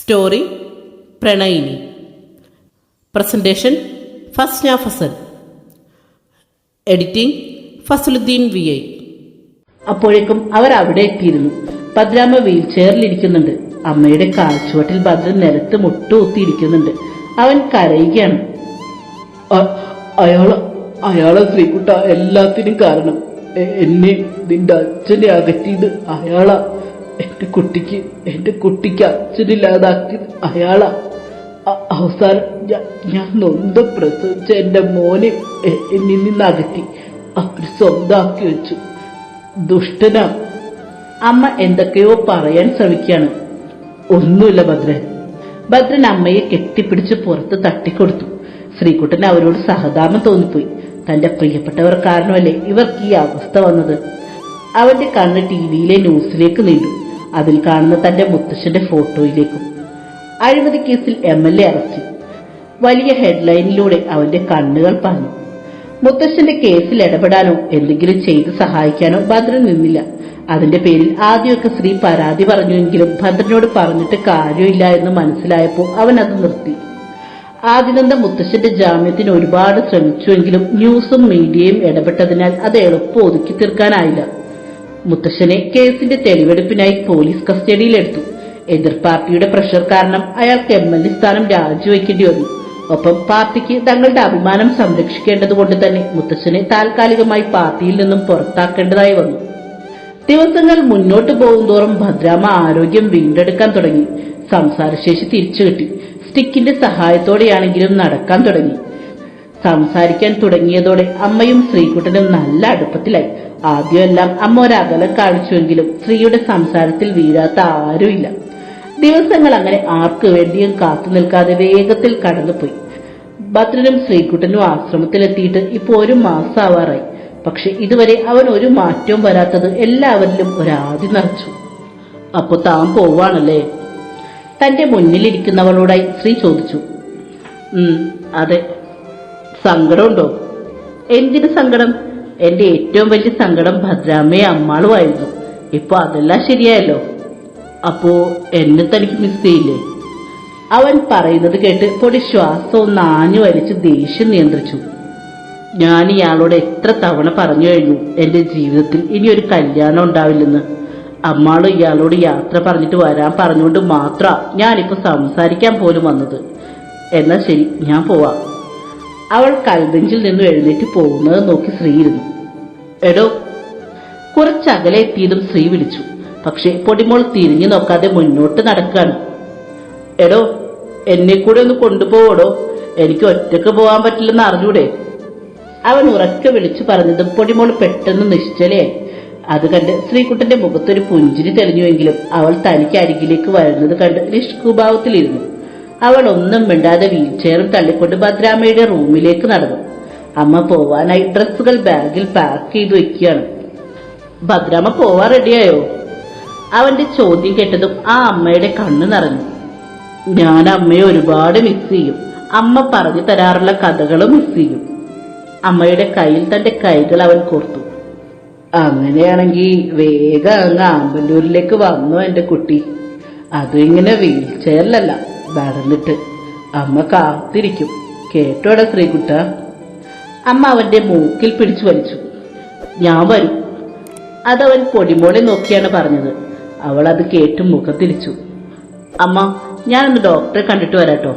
Story പ്രണയിനി. Presentation Fasna Fasal editing Fazaluddin V I. അപ്പോഴേക്കും അവർ അവിടെ എത്തിയിരുന്നു. ഭദ്രാമ്മ വീൽ ചെയറിലിരിക്കുന്നുണ്ട് അമ്മയുടെ കാൽച്ചുവട്ടിൽ ഭദ്രൻ നിലത്ത് മുട്ടുകുത്തിയിരിക്കുന്നുണ്ട്. അവൻ കരയുകയാണ്. അയാൾ അയാളെ ശ്രീകുട്ട എല്ലാത്തിനും കാരണം. എന്നെ നിന്റെ അച്ഛനെ അകറ്റിയത് അയാളാ. എന്റെ കുട്ടിക്ക് എന്റെ കുട്ടിക്ക് അച്ഛനില്ലാതാക്കി അയാളാ. അവസാനം ഞാൻ- നൊന്ത് പ്രസവിച്ച എന്റെ മോനെ എന്നിൽ നിന്ന് അകറ്റി അവർ സ്വന്തമാക്കി വെച്ചു. ദുഷ്ടന. അമ്മ എന്തൊക്കെയോ പറയാൻ ശ്രമിക്കുകയാണ്. ഒന്നുമില്ല ഭദ്രൻ. ഭദ്രൻ അമ്മയെ കെട്ടിപ്പിടിച്ച് പുറത്ത് തട്ടിക്കൊടുത്തു. ശ്രീകുട്ടൻ അവരോട് സഹതാപം തോന്നിപ്പോയി. തന്റെ പ്രിയപ്പെട്ടവർ കാരണമല്ലേ ഇവർക്ക് ഈ അവസ്ഥ വന്നത്? അവന്റെ കണ്ണ് ടി വിയിലെ ന്യൂസിലേക്ക് നീണ്ടു. അതിൽ കാണുന്ന തന്റെ മുത്തശ്ശന്റെ ഫോട്ടോയിലേക്കും. അഴിമതി കേസിൽ എം എൽ എ അറസ്റ്റ്. വലിയ ഹെഡ്ലൈനിലൂടെ അവന്റെ കണ്ണുകൾ പറഞ്ഞു മുത്തശ്ശന്റെ കേസിൽ ഇടപെടാനോ എന്തെങ്കിലും ചെയ്ത് സഹായിക്കാനോ ഭദ്രൻ നിന്നില്ല. അതിന്റെ പേരിൽ ആദ്യമൊക്കെ സ്ത്രീ പരാതി പറഞ്ഞുവെങ്കിലും ഭദ്രനോട് പറഞ്ഞിട്ട് കാര്യമില്ല എന്ന് മനസ്സിലായപ്പോൾ അവൻ അത് നിർത്തി. ആദിനന്ദ മുത്തശ്ശന്റെ ജാമ്യത്തിന് ഒരുപാട് ശ്രമിച്ചുവെങ്കിലും ന്യൂസും മീഡിയയും ഇടപെട്ടതിനാൽ അത് എളുപ്പം ഒതുക്കി തീർക്കാനായില്ല. മുത്തശ്ശനെ കേസിന്റെ തെളിവെടുപ്പിനായി പോലീസ് കസ്റ്റഡിയിലെടുത്തു. എതിർ പാർട്ടിയുടെ പ്രഷർ കാരണം അയാൾക്ക് എം എൽ എ സ്ഥാനം രാജിവെക്കേണ്ടി വന്നു. ഒപ്പം പാർട്ടിക്ക് തങ്ങളുടെ അഭിമാനം സംരക്ഷിക്കേണ്ടതുകൊണ്ട് തന്നെ മുത്തശ്ശനെ താൽക്കാലികമായി പാർട്ടിയിൽ നിന്നും പുറത്താക്കേണ്ടതായി വന്നു. ദിവസങ്ങൾ മുന്നോട്ട് പോകുന്തോറും ഭദ്രാമ ആരോഗ്യം വീണ്ടെടുക്കാൻ തുടങ്ങി. സംസാരശേഷി തിരിച്ചു കിട്ടി സ്റ്റിക്കിന്റെ സഹായത്തോടെയാണെങ്കിലും നടക്കാൻ തുടങ്ങി. സംസാരിക്കാൻ തുടങ്ങിയതോടെ അമ്മയും ശ്രീകുട്ടനും നല്ല അടുപ്പത്തിലായി. ആദ്യമെല്ലാം അമ്മ ഒരകലം കാണിച്ചുവെങ്കിലും സ്ത്രീയുടെ സംസാരത്തിൽ വീഴാത്ത ആരുമില്ല. ദിവസങ്ങൾ അങ്ങനെ ആർക്കു വേണ്ടിയും കാത്തു നിൽക്കാതെ വേഗത്തിൽ കടന്നുപോയി. ഭദ്രനും ശ്രീകുട്ടനും ആശ്രമത്തിലെത്തിയിട്ട് ഇപ്പൊ ഒരു മാസമാവാറായി പക്ഷെ ഇതുവരെ അവൻ ഒരു മാറ്റവും വരാത്തത് എല്ലാവരിലും ഒരാദി നിറച്ചു. അപ്പൊ താൻ പോവാണല്ലേ? തന്റെ മുന്നിലിരിക്കുന്നവളോടായി ശ്രീ ചോദിച്ചു. അതെ സങ്കടമുണ്ടോ? എന്തിനു സങ്കടം? എന്റെ ഏറ്റവും വലിയ സങ്കടം ഭദ്രാമ്മയെ അമ്മാളുമായിരുന്നു. ഇപ്പൊ അതെല്ലാം ശരിയായല്ലോ. അപ്പോ എന്നെ തനിക്ക് മിസ് ചെയ്യില്ലേ? അവൻ പറയുന്നത് കേട്ട് പൊടി ശ്വാസവും നാഞ്ഞു വലിച്ച് ദേഷ്യം നിയന്ത്രിച്ചു. ഞാൻ ഇയാളോട് എത്ര തവണ പറഞ്ഞു കഴിഞ്ഞു എന്റെ ജീവിതത്തിൽ ഇനി ഒരു കല്യാണം ഉണ്ടാവില്ലെന്ന്. അമ്മാളും ഇയാളോട് യാത്ര പറഞ്ഞിട്ട് വരാൻ പറഞ്ഞുകൊണ്ട് മാത്രമാണ് ഞാനിപ്പോ സംസാരിക്കാൻ പോലും വന്നത്. എന്നാ ശരി ഞാൻ പോവാം. അവൾ കൽബെഞ്ചിൽ നിന്നും എഴുന്നേറ്റ് പോകുന്നത് നോക്കി ശ്രീ ഇരുന്നു എടോ കുറച്ചകലെ എത്തിയതും ശ്രീ വിളിച്ചു. പക്ഷെ പൊടിമോൾ തിരിഞ്ഞു നോക്കാതെ മുന്നോട്ട് നടക്കാണ് എടോ എന്നെ കൂടെ ഒന്ന് കൊണ്ടുപോവടോ? എനിക്ക് ഒറ്റയ്ക്ക് പോകാൻ പറ്റില്ലെന്ന് അറിഞ്ഞൂടെ? അവൻ ഉറക്കെ വിളിച്ചു പറഞ്ഞതും പൊടിമോൾ പെട്ടെന്ന് നിശ്ചലയായി അത് കണ്ട് ശ്രീകുട്ടന്റെ മുഖത്തൊരു പുഞ്ചിരി തെളിഞ്ഞുവെങ്കിലും അവൾ തനിക്ക് അരികിലേക്ക് വരുന്നത് കണ്ട് നിഷ്കുഭാവത്തിലിരുന്നു അവൾ ഒന്നും മിണ്ടാതെ വീൽചെയറും തള്ളിക്കൊണ്ട് ഭദ്രാമ്മയുടെ റൂമിലേക്ക് നടന്നു. അമ്മ പോവാനായി ഡ്രസ്സുകൾ ബാഗിൽ പാക്ക് ചെയ്തു വെക്കുകയാണ്. ഭദ്രാമ്മ പോവാൻ റെഡിയായോ? അവന്റെ ചോദ്യം കേട്ടതും ആ അമ്മയുടെ കണ്ണ് നിറഞ്ഞു. ഞാൻ അമ്മയെ ഒരുപാട് മിസ് ചെയ്യും. അമ്മ പറഞ്ഞു തരാറുള്ള കഥകളും മിസ് ചെയ്യും. അമ്മയുടെ കയ്യിൽ തന്റെ കൈകൾ അവൻ കോർത്തു അങ്ങനെയാണെങ്കിൽ വേഗം അങ്ങ് ആമ്പല്ലൂരിലേക്ക് വന്നു എന്റെ കുട്ടി. അതും ഇങ്ങനെ വീൽ ചെയറിലല്ല നടന്നിട്ട്. അമ്മ കാത്തിരിക്കും. കേട്ടോടാ ശ്രീകുട്ട? അമ്മ അവന്റെ മൂക്കിൽ പിടിച്ചു വലിച്ചു. ഞാൻ വരും. അതവൻ പൊടിമോളെ നോക്കിയാണ് പറഞ്ഞത്. അവൾ അത് കേട്ട് മുഖത്തിരിച്ചു. അമ്മ ഞാനൊന്ന് ഡോക്ടറെ കണ്ടിട്ട് വരാട്ടോ.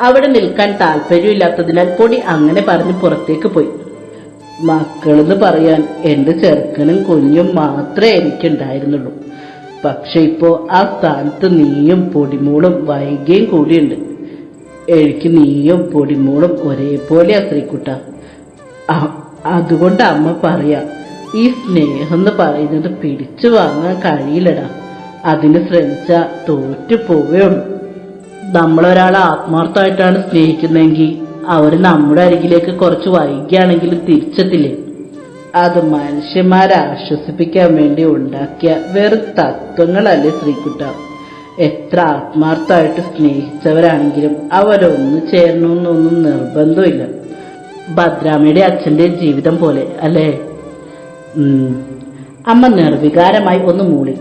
അവിടെ നിൽക്കാൻ താല്പര്യമില്ലാത്തതിനാൽ പൊടി അങ്ങനെ പറഞ്ഞ് പുറത്തേക്ക് പോയി. മക്കളെന്ന് പറയാൻ എന്റെ ചെറുക്കനും കുഞ്ഞും മാത്രമേ എനിക്കുണ്ടായിരുന്നുള്ളൂ. പക്ഷെ ഇപ്പോ ആ സ്ഥാനത്ത് നീയും പൊടിമൂളും വൈകിയും കൂടിയുണ്ട്. എനിക്ക് നീയും പൊടിമൂളും ഒരേപോലെ ശ്രീക്കുട്ട അതുകൊണ്ട് അമ്മ പറയാ ഈ സ്നേഹം എന്ന് പറയുന്നത് പിടിച്ചു വാങ്ങാൻ കഴിയില്ലടാ. അതിന് ശ്രമിച്ച തോറ്റു പോവുകയുള്ളൂ നമ്മളൊരാളെ ആത്മാർത്ഥമായിട്ടാണ് സ്നേഹിക്കുന്നതെങ്കിൽ അവർ നമ്മുടെ അരികിലേക്ക് കുറച്ച് വൈകിയാണെങ്കിലും തിരിച്ചെത്തില്ലേ? അത് മനുഷ്യന്മാരെ ആശ്വസിപ്പിക്കാൻ വേണ്ടി ഉണ്ടാക്കിയ വെറും തത്വങ്ങളല്ലേ ശ്രീകുട്ട. എത്ര ആത്മാർത്ഥമായിട്ട് സ്നേഹിച്ചവരാണെങ്കിലും അവരൊന്നു ചേരണമെന്നൊന്നും നിർബന്ധമില്ല. ഭദ്രാമയുടെ അച്ഛന്റെ ജീവിതം പോലെ അല്ലേ? അമ്മ നിർവികാരമായി ഒന്ന് മൂളി.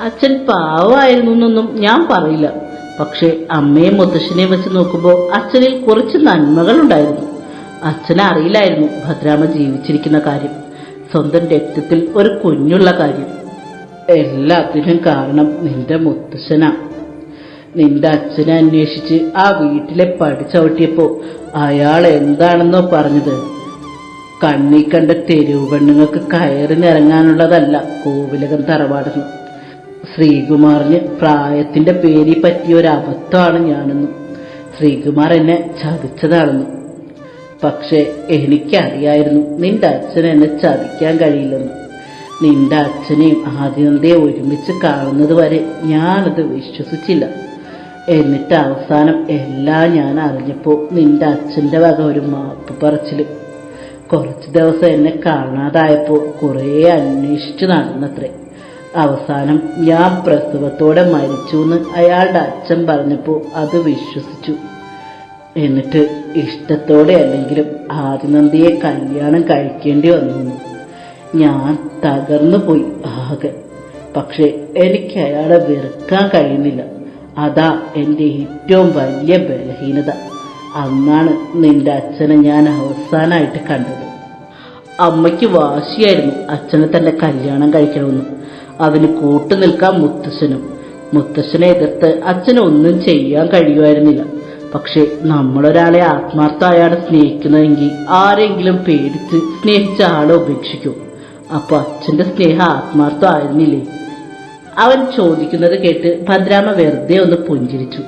അച്ഛൻ പാവമായിരുന്നു എന്നൊന്നും ഞാൻ പറയില്ല. പക്ഷെ അമ്മയും മുത്തശ്ശനെയും വെച്ച് നോക്കുമ്പോൾ അച്ഛനിൽ കുറച്ച് നന്മകളുണ്ടായിരുന്നു. അച്ഛനെ അറിയില്ലായിരുന്നു ഭദ്രാമ ജീവിച്ചിരിക്കുന്ന കാര്യം. സ്വന്തം രക്തത്തിൽ ഒരു കുഞ്ഞുള്ള കാര്യം. എല്ലാത്തിനും കാരണം നിന്റെ മുത്തശ്ശനാ. നിന്റെ അച്ഛനെ അന്വേഷിച്ച് ആ വീട്ടിലെ പഠിച്ചവട്ടിയപ്പോ അയാൾ എന്താണെന്നോ പറഞ്ഞത്. കണ്ണി കണ്ട തെരുവ് പെണ്ണുങ്ങൾക്ക് കയറിനിറങ്ങാനുള്ളതല്ല കോവിലകം തറവാടെന്ന്. ശ്രീകുമാറിന് പ്രായത്തിന്റെ പേരിൽ പറ്റിയ ഒരു അബദ്ധമാണ് ഞാനെന്നും. ശ്രീകുമാർ എന്നെ ചതിച്ചതാണെന്നും. പക്ഷെ എനിക്കറിയായിരുന്നു നിന്റെ അച്ഛൻ എന്നെ ചതിക്കാൻ കഴിയില്ലെന്ന്. നിന്റെ അച്ഛനെയും ആദ്യന്തയെ ഒരുമിച്ച് കാണുന്നത് വരെ ഞാനത് വിശ്വസിച്ചില്ല. എന്നിട്ട് അവസാനം എല്ലാം ഞാൻ അറിഞ്ഞപ്പോൾ നിന്റെ അച്ഛന്റെ വക ഒരു മാപ്പ് പറച്ചിൽ. കുറച്ച് ദിവസം എന്നെ കാണാതായപ്പോൾ കുറേ അന്വേഷിച്ചു നടന്നത്രേ. അവസാനം ഞാൻ പ്രസവത്തോടെ മരിച്ചു എന്ന് അയാളുടെ അച്ഛൻ പറഞ്ഞപ്പോൾ അത് വിശ്വസിച്ചു. എന്നിട്ട് ഇഷ്ടത്തോടെ അല്ലെങ്കിലും ആദിനന്ദിയെ കല്യാണം കഴിക്കേണ്ടി വന്നു. ഞാൻ തകർന്നു പോയി ആകെ. പക്ഷെ എനിക്ക് അയാളെ വെറുക്കാൻ കഴിയുന്നില്ല. അതാ എന്റെ ഏറ്റവും വലിയ ബലഹീനത. അന്നാണ് നിന്റെ അച്ഛനെ ഞാൻ അവസാനമായിട്ട് കണ്ടത്. അമ്മയ്ക്ക് വാശിയായിരുന്നു അച്ഛനെ തന്നെ കല്യാണം കഴിക്കണമെന്ന്. അതിന് കൂട്ടു നിൽക്കാൻ മുത്തശ്ശനും. മുത്തശ്ശനെ എതിർത്ത് അച്ഛനൊന്നും ചെയ്യാൻ കഴിയുമായിരുന്നില്ല. പക്ഷെ നമ്മളൊരാളെ ആത്മാർത്ഥമായാണ് സ്നേഹിക്കുന്നതെങ്കിൽ ആരെങ്കിലും പേടിച്ച് സ്നേഹിച്ച ആളെ ഉപേക്ഷിക്കും. അപ്പൊ അച്ഛന്റെ സ്നേഹം ആത്മാർത്ഥമായിരുന്നില്ലേ? അവൻ ചോദിക്കുന്നത് കേട്ട് ഭദ്രാമ വെറുതെ ഒന്ന് പുഞ്ചിരിച്ചു.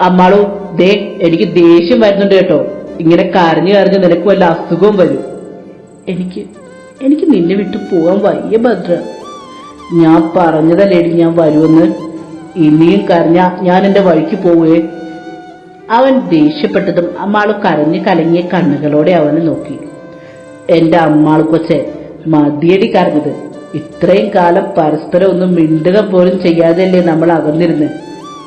അമ്മാളു ദേ എനിക്ക് ദേഷ്യം വരുന്നുണ്ട് കേട്ടോ. ഇങ്ങനെ കരഞ്ഞു കരഞ്ഞ് നിനക്ക് വല്ല അസുഖവും വരും. എനിക്ക് എനിക്ക് നിന്നെ വിട്ടു പോകാൻ വയ്യ ഭദ്ര. ഞാൻ പറഞ്ഞതല്ലേടി ഞാൻ വരുമെന്ന്? ഇനിയും കരഞ്ഞ ഞാൻ എന്റെ വഴിക്ക് പോവേ? അവൻ ദേഷ്യപ്പെട്ടതും അമ്മാൾ കരഞ്ഞു കലങ്ങിയ കണ്ണുകളോടെ അവനെ നോക്കി. എന്റെ അമ്മാളു കൊച്ചെ മതിയടി കരഞ്ഞത്. ഇത്രയും കാലം പരസ്പരം ഒന്നും മിണ്ടുക പോലും ചെയ്യാതെയല്ലേ നമ്മൾ അകന്നിരുന്ന്?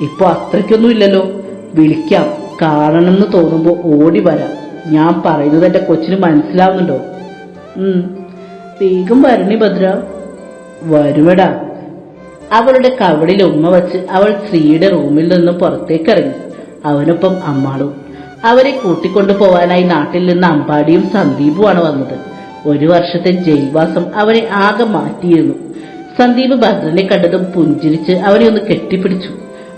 ഇപ്പൊ അത്രയ്ക്കൊന്നും ഇല്ലല്ലോ. വിളിക്കാം കാണണമെന്ന് തോന്നുമ്പോ ഓടി വരാം. ഞാൻ പറയുന്നത് എന്റെ കൊച്ചിന് മനസ്സിലാവുന്നുണ്ടോ? വേഗം വരണി ഭദ്ര. വരുമടാ. അവളുടെ കവളിൽ ഉമ്മ വച്ച് അവൾ സ്ത്രീയുടെ റൂമിൽ നിന്ന് പുറത്തേക്ക് ഇറങ്ങി. അവനൊപ്പം അമ്മാളും. അവരെ കൂട്ടിക്കൊണ്ടു പോവാനായി നാട്ടിൽ നിന്ന് അമ്പാടിയും സന്ദീപുമാണ് വന്നത്. ഒരു വർഷത്തെ ജയിൽവാസം അവരെ ആകെ മാറ്റിയിരുന്നു. സന്ദീപ് ഭദ്രനെ കണ്ടതും പുഞ്ചിരിച്ച് അവനെ ഒന്ന് കെട്ടിപ്പിടിച്ചു.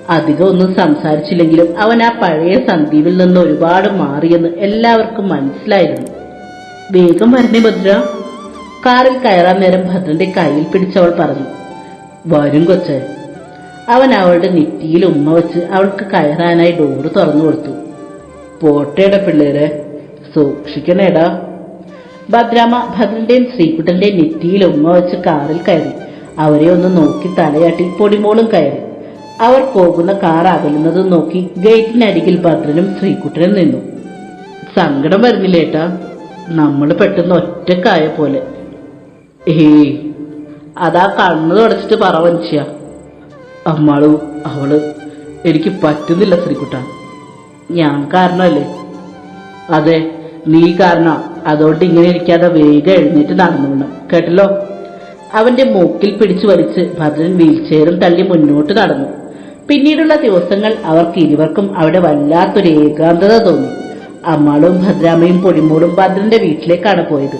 അധികം ഒന്നും സംസാരിച്ചില്ലെങ്കിലും അവൻ ആ പഴയ സന്ദീപിൽ നിന്ന് ഒരുപാട് മാറിയെന്ന് എല്ലാവർക്കും മനസ്സിലായിരുന്നു. വേഗം വരണേ ഭദ്ര. കാറിൽ കയറാൻ നേരം ഭദ്രന്റെ കയ്യിൽ പിടിച്ചവൾ പറഞ്ഞു വരും കൊച്ചേ അവൻ അവളുടെ നെറ്റിയിൽ ഉമ്മ വെച്ച് അവൾക്ക് കയറാനായി ഡോറ് തുറന്നു കൊടുത്തു. പോട്ടയുടെ പിള്ളേരെ സൂക്ഷിക്കണേടാ. ഭദ്രാമ ഭദ്രന്റെയും ശ്രീകുട്ടന്റെയും നെറ്റിയിൽ ഉമ്മ വെച്ച് കാറിൽ കയറി. അവരെ ഒന്ന് നോക്കി തലയാട്ടി പൊടിമോളും കയറി. അവർ പോകുന്ന കാർ അകലുന്നത് നോക്കി ഗേറ്റിനരികിൽ ഭദ്രനും ശ്രീകുട്ടനും നിന്നു. സങ്കടം വരുന്നില്ലേട്ടാ നമ്മൾ പെട്ടെന്ന് ഒറ്റക്കായ പോലെ. ഏയ് അതാ കണ്ണു തുടച്ചിട്ട് പറ മനുഷ്യ. അമ്മാളു അവൾ എനിക്ക് പറ്റുന്നില്ല ശ്രീകുട്ട. ഞാൻ കാരണമല്ലേ? അതെ നീ കാരണം. അതുകൊണ്ട് ഇങ്ങനെ ഇരിക്കാതെ വേഗം എഴുന്നേറ്റ് നടന്നുവിടണം കേട്ടല്ലോ? അവന്റെ മൂക്കിൽ പിടിച്ചു വലിച്ച് ഭദ്രൻ വീൽചെയറും തള്ളി മുന്നോട്ട് നടന്നു. പിന്നീടുള്ള ദിവസങ്ങൾ അവർക്ക് ഇരുവർക്കും അവിടെ വല്ലാത്തൊരു ഏകാന്തത തോന്നി. അമ്മാളും ഭദ്രാമയും പൊടിമോളും ഭദ്രന്റെ വീട്ടിലേക്കാണ് പോയത്.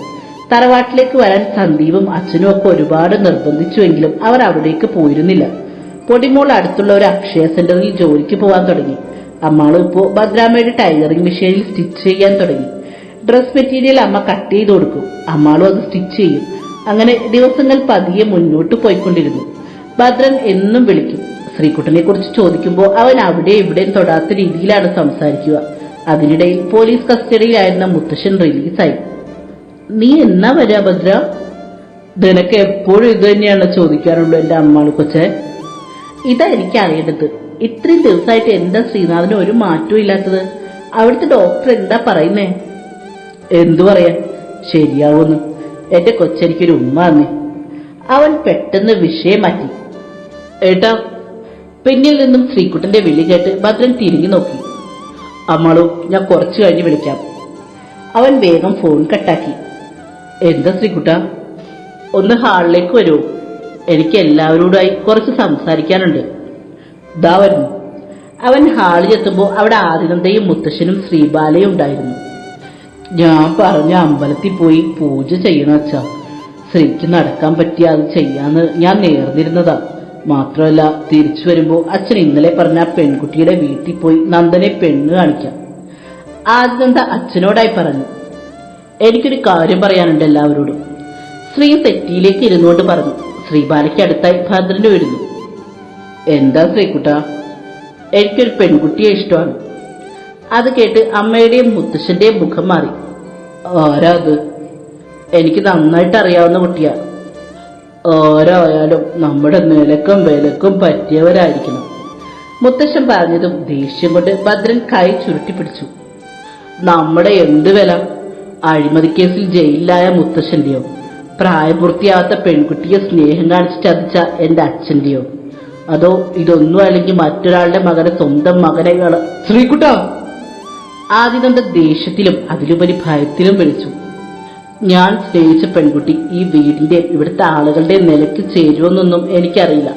തറവാട്ടിലേക്ക് വരാൻ സന്ദീപും അച്ഛനും ഒക്കെ ഒരുപാട് നിർബന്ധിച്ചുവെങ്കിലും അവർ അവിടേക്ക് പോയിരുന്നില്ല. പൊടിമോൾ അടുത്തുള്ള ഒരു അക്ഷയ സെന്ററിൽ ജോലിക്ക് പോകാൻ തുടങ്ങി. അമ്മാളും ഇപ്പോ ഭദ്രാമ്മയുടെ ടൈലറിംഗ് മെഷീനിൽ സ്റ്റിച്ച് ചെയ്യാൻ തുടങ്ങി. ഡ്രസ് മെറ്റീരിയൽ അമ്മ കട്ട് ചെയ്ത് കൊടുക്കും. അമ്മാളും അത് സ്റ്റിച്ച് ചെയ്യും. അങ്ങനെ ദിവസങ്ങൾ പതിയെ മുന്നോട്ട് പോയിക്കൊണ്ടിരുന്നു. ഭദ്രൻ എന്നും വിളിക്കും. ശ്രീകുട്ടനെ കുറിച്ച് ചോദിക്കുമ്പോൾ അവൻ അവിടെ ഇവിടെ തൊടാത്ത രീതിയിലാണ് സംസാരിക്കുക. അതിനിടയിൽ പോലീസ് കസ്റ്റഡിയിലായിരുന്ന മുത്തശ്ശൻ റിലീസായി. നീ എന്നാ വരാ ഭദ്ര? നിനക്ക് എപ്പോഴും ഇത് തന്നെയാണ് ചോദിക്കാറുള്ളൂ എന്റെ അമ്മാൾ കൊച്ചെ? ഇതാ എനിക്ക് അറിയേണ്ടത് ഇത്രയും ദിവസമായിട്ട് എന്താ ശ്രീനാഥിന് ഒരു മാറ്റവും ഇല്ലാത്തത്? അവിടുത്തെ ഡോക്ടർ എന്താ പറയുന്നേ? എന്തു പറയാ ശരിയാവുന്നു. എന്റെ കൊച്ചെനിക്കൊരു ഉമ്മ തന്നെ അവൻ പെട്ടെന്ന് വിഷയം മാറ്റി. ഏട്ടാ പിന്നിൽ നിന്നും ശ്രീകുട്ടന്റെ വിളി കേട്ട് ഭദ്രൻ തിരിഞ്ഞു നോക്കി. അമ്മളു ഞാൻ കുറച്ചു കഴിഞ്ഞ് വിളിക്കാം. അവൻ വേഗം ഫോൺ കട്ടാക്കി എന്താ ശ്രീകുട്ട? ഒന്ന് ഹാളിലേക്ക് വരൂ. എനിക്ക് എല്ലാവരോടായി കുറച്ച് സംസാരിക്കാനുണ്ട്. ദാ അവൻ ഹാളിൽ എത്തുമ്പോൾ അവിടെ ആദിനന്ദയും മുത്തശ്ശനും ശ്രീബാലയും ഉണ്ടായിരുന്നു. ഞാൻ പറഞ്ഞ അമ്പലത്തിൽ പോയി പൂജ ചെയ്യണം അച്ഛാ. ശ്രീക്ക് നടക്കാൻ പറ്റിയ അത് ചെയ്യാന്ന് ഞാൻ നേർന്നിരുന്നതാ. മാത്രമല്ല തിരിച്ചു വരുമ്പോൾ അച്ഛൻ ഇന്നലെ പറഞ്ഞ പെൺകുട്ടിയുടെ വീട്ടിൽ പോയി നന്ദനെ പെണ്ണ് കാണിക്കാം. ആദിനന്ദ അച്ഛനോടായി പറഞ്ഞു. എനിക്കൊരു കാര്യം പറയാനുണ്ട് എല്ലാവരോടും. ശ്രീ തെറ്റിയിലേക്ക് ഇരുന്നുകൊണ്ട് പറഞ്ഞു. ശ്രീബാലയ്ക്ക് അടുത്തായി ഭദ്രന് വരുന്നു. എന്താ ശ്രീകുട്ട? എനിക്കൊരു പെൺകുട്ടിയെ ഇഷ്ടമാണ്. അത് കേട്ട് അമ്മയുടെയും മുത്തശ്ശന്റെയും മുഖം മാറി. ആരാ അത് എനിക്ക് നന്നായിട്ട് അറിയാവുന്ന കുട്ടിയാ. ആരായാലും നമ്മുടെ നിലക്കും വിലക്കും പറ്റിയവരായിരിക്കണം. മുത്തശ്ശൻ പറഞ്ഞതും ദേഷ്യം കൊണ്ട് ഭദ്രൻ കൈ ചുരുട്ടി പിടിച്ചു. നമ്മുടെ എന്ത് വില? അഴിമതി കേസിൽ ജയിലിലായ മുത്തശ്ശന്റെയോ? പ്രായപൂർത്തിയാവാത്ത പെൺകുട്ടിയെ സ്നേഹം കാണിച്ച് ചതിച്ച എന്റെ അച്ഛന്റെയോ അതോ ഇതൊന്നും അല്ലെങ്കിൽ മറ്റൊരാളുടെ മകനെ സ്വന്തം മകനെ ശ്രീകുട്ട! ആദ്യം തന്റെ ദേഷ്യത്തിലും അതിലുപരി ഭയത്തിലും വിളിച്ചു. ഞാൻ സ്നേഹിച്ച പെൺകുട്ടി ഈ വീടിന്റെ ഇവിടുത്തെ ആളുകളുടെ നിലയ്ക്ക് ചേരുമെന്നൊന്നും എനിക്കറിയില്ല.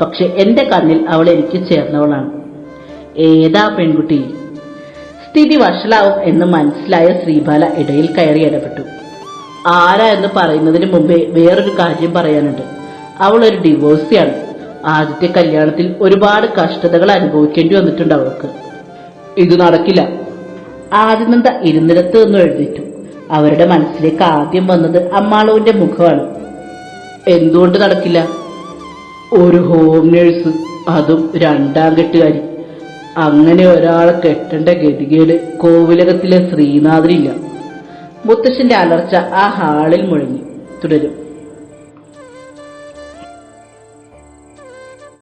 പക്ഷെ എന്റെ കണ്ണിൽ അവൾ എനിക്ക് ചേർന്നവളാണ്. ഏതാ പെൺകുട്ടി? സ്ഥിതി വഷളാവും എന്ന് മനസ്സിലായ ശ്രീബാല ഇടയിൽ കയറി ഇടപെട്ടു. ആരാ എന്ന് പറയുന്നതിന് മുമ്പേ വേറൊരു കാര്യം പറയാനുണ്ട്. അവൾ ഒരു ഡിവോഴ്സിയാണ് ആദ്യത്തെ കല്യാണത്തിൽ ഒരുപാട് കഷ്ടതകൾ അനുഭവിക്കേണ്ടി വന്നിട്ടുണ്ട് അവൾക്ക്. ഇത് നടക്കില്ല. ആദിനന്ദ ഇരുന്നിടത്ത് നിന്ന് എഴുന്നേറ്റു. അവരുടെ മനസ്സിലേക്ക് ആദ്യം വന്നത് അമ്മാളുവിന്റെ മുഖമാണ്. എന്തുകൊണ്ട് നടക്കില്ല? ഒരു ഹോം നേഴ്സ് അതും രണ്ടാം കെട്ടുകാരി. അങ്ങനെ ഒരാളെ കെട്ടേണ്ട ഗതികേട് കോവിലകത്തിലെ ശ്രീനാഥനില്ല. മുത്തശ്ശന്റെ അലർച്ച ആ ഹാളിൽ മുഴങ്ങി. തുടരും.